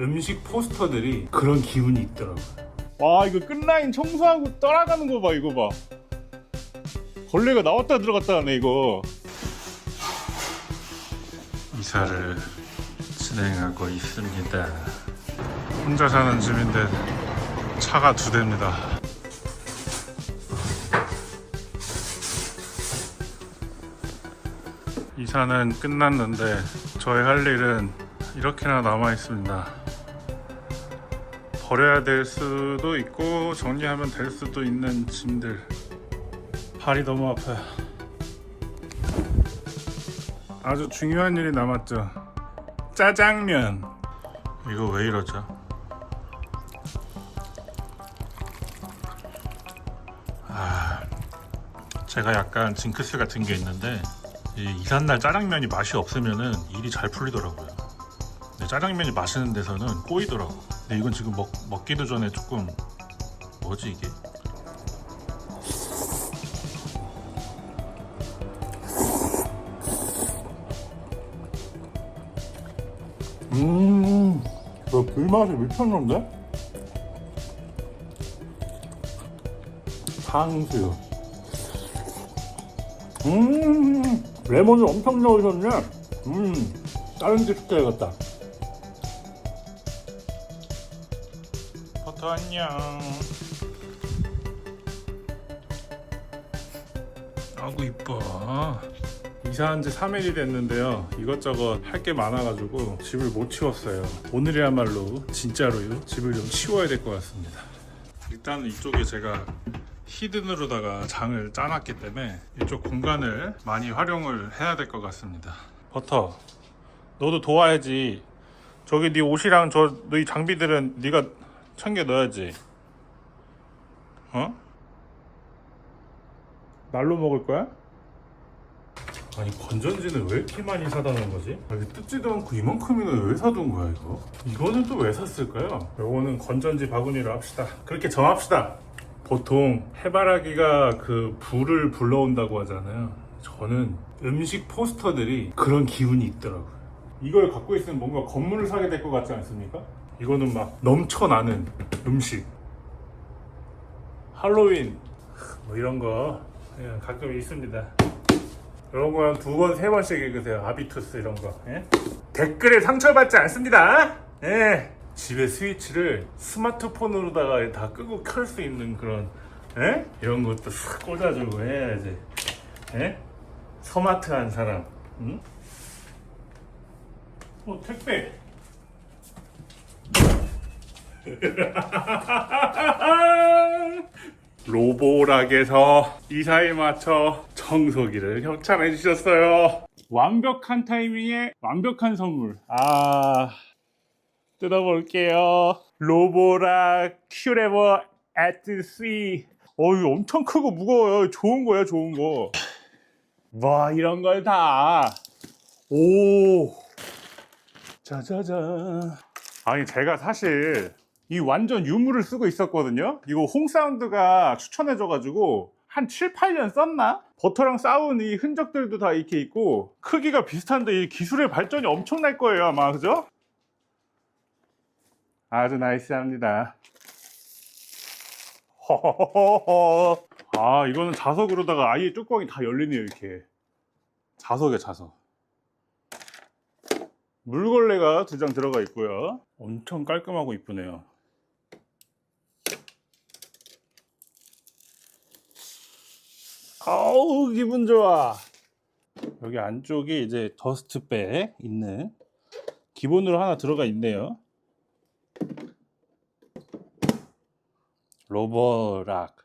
음식 포스터들이 그런 기운이 있더라고요. 와 이거 끝라인 청소하고 떠나가는 거 봐 이거 봐 걸레가 나왔다 들어갔다 하네 이거 이사를 진행하고 있습니다. 혼자 사는 집인데 차가 두 대입니다. 이사는 끝났는데 저의 할 일은 이렇게나 남아 있습니다. 버려야 될 수도 있고 정리하면 될 수도 있는 짐들. 발이 너무 아파요. 아주 중요한 일이 남았죠. 짜장면. 이거 왜 이러죠? 아, 제가 약간 징크스 같은 게 있는데 이 이삿날 짜장면이 맛이 없으면은 일이 잘 풀리더라고요. 짜장면이 맛있는 데서는 꼬이더라고. 근데 이건 지금 먹, 먹기도 전에 조금 뭐지 이게? 음, 그 불맛이 미쳤는데? 탕수육. 음, 레몬을 엄청 넣으셨네. 음, 다른 집 시켜야겠다. 안녕. 아구 이뻐. 이사한 지 3일이 됐는데요. 이것저것 할 게 많아가지고 집을 못 치웠어요. 오늘이야말로 진짜로요. 집을 좀 치워야 될 것 같습니다. 일단 이쪽에 제가 히든으로다가 장을 짜놨기 때문에 이쪽 공간을 많이 활용을 해야 될 것 같습니다. 버터, 너도 도와야지. 저기 네 옷이랑 저 너희 장비들은 네가 챙겨 넣어야지. 어? 날로 먹을 거야? 아니 건전지는 왜 이렇게 많이 사다 놓은 거지? 아니 뜯지도 않고 이만큼이나 왜 사둔 거야 이거? 이거는 또 왜 샀을까요? 요거는 건전지 바구니로 합시다 그렇게 정합시다 보통 해바라기가 그 불을 불러온다고 하잖아요 저는 음식 포스터들이 그런 기운이 있더라고요 이걸 갖고 있으면 뭔가 건물을 사게 될 것 같지 않습니까? 이거는 막 넘쳐나는 음식 할로윈 뭐 이런 거 예, 가끔 있습니다 이런 거 한 두 번, 세 번씩 읽으세요. 아비투스 이런 거. 예? 댓글에 상처받지 않습니다. 예. 집에 스위치를 스마트폰으로다가 다 끄고 켤 수 있는 그런 예? 이런 것도 싹 꽂아주고 해야지. 예? 스마트한 사람. 응? 어 택배. 로보락에서 이사에 맞춰 청소기를 협찬해 주셨어요. 완벽한 타이밍에 완벽한 선물. 아, 뜯어볼게요. 로보락 큐레버 at sea. 어이 엄청 크고 무거워요. 좋은 거야, 좋은 거. 와, 이런 걸 다. 오. 짜자잔. 아니, 제가 사실 이 완전 유물을 쓰고 있었거든요. 이거 홍사운드가 추천해줘가지고 한 7, 8년 썼나? 버터랑 싸운 이 흔적들도 다 이렇게 있고 크기가 비슷한데 이 기술의 발전이 엄청날 거예요 아마 그죠? 아주 나이스합니다. 허허허허. 아 이거는 자석으로다가 아예 뚜껑이 다 열리네요 이렇게. 자석에 자석. 물걸레가 두 장 들어가 있고요. 엄청 깔끔하고 이쁘네요. 아우 기분 좋아. 여기 안쪽이 이제 더스트백 있는 기본으로 하나 들어가 있네요. 로버락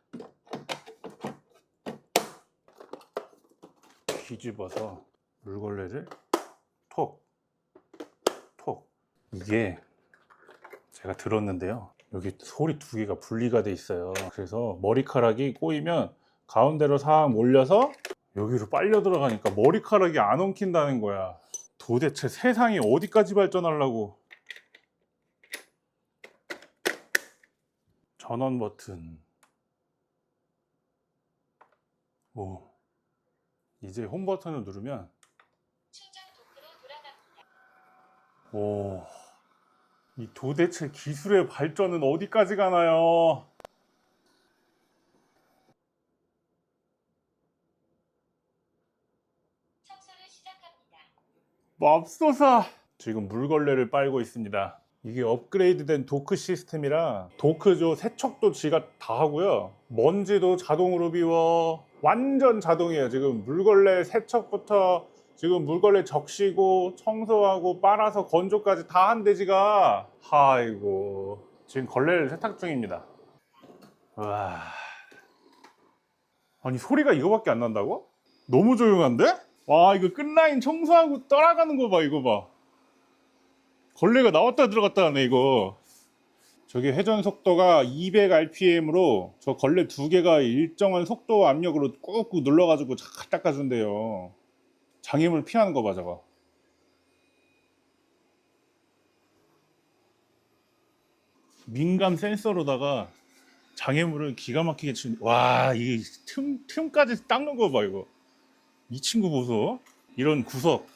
뒤집어서 물걸레를 톡, 톡. 이게 제가 들었는데요. 여기 소리 두 개가 분리가 돼 있어요. 그래서 머리카락이 꼬이면 가운데로 싹 몰려서 여기로 빨려 들어가니까 머리카락이 안 엉킨다는 거야. 도대체 세상이 어디까지 발전하려고. 전원 버튼. 오. 이제 홈 버튼을 누르면 오. 이 도대체 기술의 발전은 어디까지 가나요? 맙소사 지금 물걸레를 빨고 있습니다. 이게 업그레이드된 도크 시스템이라 도크조 세척도 지가 다 하고요. 먼지도 자동으로 비워 완전 자동이에요 지금. 물걸레 세척부터 지금 물걸레 적시고 청소하고 빨아서 건조까지 다 한대 지가. 아이고 지금 걸레를 세탁 중입니다. 와. 아니 소리가 이거밖에 안 난다고? 너무 조용한데? 와 이거 끝라인 청소하고 따라가는 거 봐 이거 봐. 걸레가 나왔다 들어갔다 하네 이거. 저게 회전 속도가 200rpm으로 저 걸레 두 개가 일정한 속도 압력으로 꾹꾹 눌러가지고 잘 닦아준대요 장애물 피하는 거 봐 저거. 민감 센서로다가 장애물을 기가 막히게 치는 와 이게 틈, 틈까지 닦는 거 봐 이거. 이 친구 보소. 이런 구석.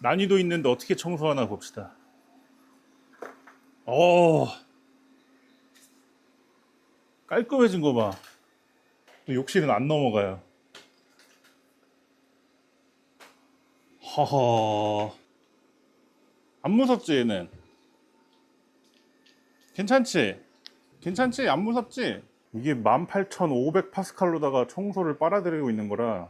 난이도 있는데 어떻게 청소하나 봅시다. 어. 깔끔해진 거 봐. 또 욕실은 안 넘어가요 허허 안 무섭지 얘는 괜찮지 괜찮지 안 무섭지 이게 18,500 파스칼로다가 청소를 빨아들이고 있는 거라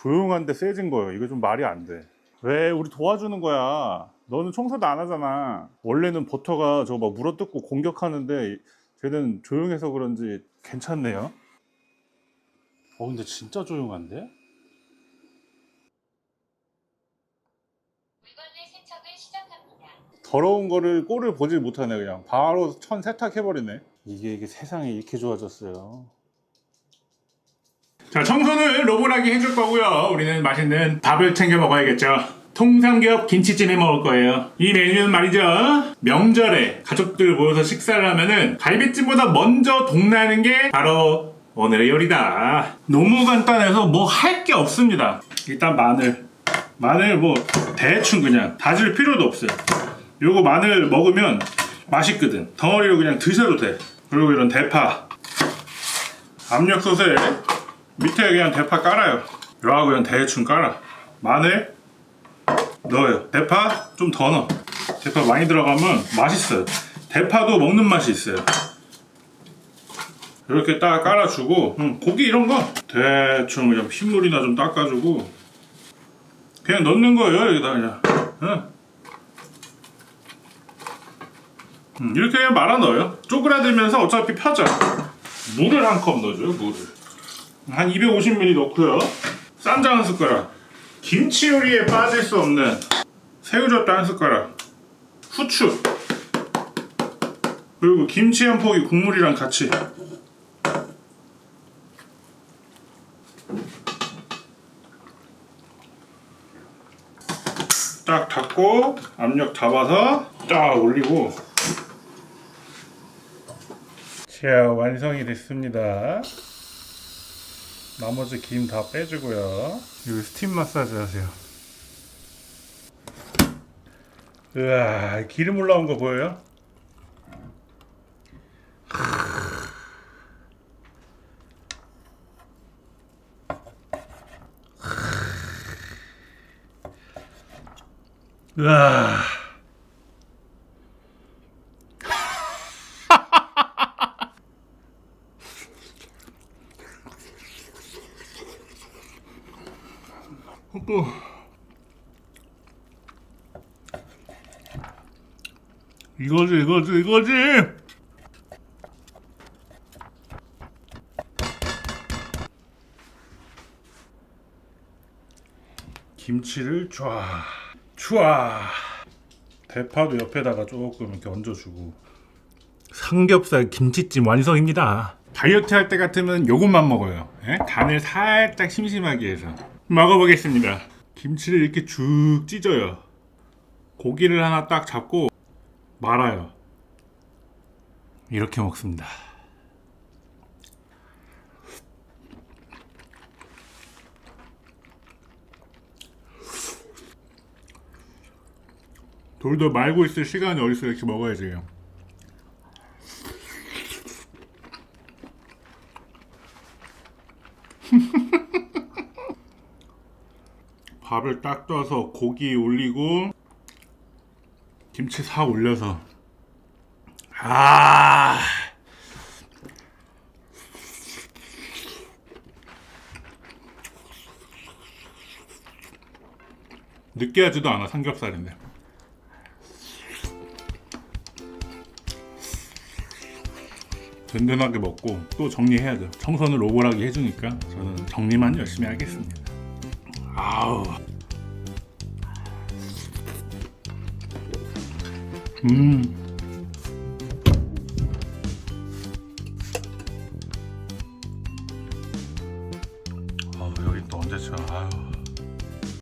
조용한데 세진 거예요. 이거 좀 말이 안 돼. 왜 우리 도와주는 거야? 너는 청소도 안 하잖아. 원래는 버터가 저거 막 물어뜯고 공격하는데 쟤는 조용해서 그런지 괜찮네요. 어 근데 진짜 조용한데? 물걸레 세척을 시작합니다. 더러운 거를 꼴을 보질 못하네 그냥 바로 천 세탁해버리네. 이게 이게 세상이 이렇게 좋아졌어요. 자, 청소는 로보락이 해줄 거고요. 우리는 맛있는 밥을 챙겨 먹어야겠죠. 통삼겹 김치찜 해 먹을 거예요. 이 메뉴는 말이죠. 명절에 가족들 모여서 식사를 하면은 갈비찜보다 먼저 동나는 게 바로 오늘의 요리다. 너무 간단해서 뭐 할 게 없습니다. 일단 마늘. 마늘 뭐 대충 그냥 다질 필요도 없어요. 요거 마늘 먹으면 맛있거든. 덩어리로 그냥 드셔도 돼. 그리고 이런 대파. 압력솥에 밑에 그냥 대파 깔아요. 요하고 그냥 대충 깔아. 마늘 넣어요. 대파 좀 더 넣어. 대파 많이 들어가면 맛있어요. 대파도 먹는 맛이 있어요. 이렇게 딱 깔아주고 음, 고기 이런 거 대충 그냥 핏물이나 좀 닦아주고 그냥 넣는 거예요 여기다 그냥. 응. 음, 이렇게 말아 넣어요. 쪼그라들면서 어차피 펴져. 물을 한 컵 넣어줘요 물을. 한 250ml 넣고요. 쌈장 한 숟가락. 김치 요리에 빠질 수 없는 새우젓도 한 숟가락. 후추. 그리고 김치 한 포기 국물이랑 같이. 딱 닫고 압력 잡아서 딱 올리고 자 완성이 됐습니다. 나머지 김 다 빼주고요. 여기 스팀 마사지 하세요. 으아, 기름 올라온 거 보여요? 으아. 또 이거지 이거지 이거지 김치를 쫙 쫙 대파도 옆에다가 조금 이렇게 얹어주고 삼겹살 김치찜 완성입니다 다이어트 할 때 같으면 요것만 먹어요 예? 간을 살짝 심심하게 해서 먹어보겠습니다. 김치를 이렇게 쭉 찢어요. 고기를 하나 딱 잡고 말아요. 이렇게 먹습니다. 돌돌 말고 있을 시간이 어딨어 이렇게 먹어야지. 밥을 딱 떠서 고기 올리고 김치 싹 올려서. 아. 느끼하지도 않아 삼겹살인데. 든든하게 먹고 또 정리해야죠. 청소는 로보락이 해주니까 저는 정리만 열심히 하겠습니다. 아우 음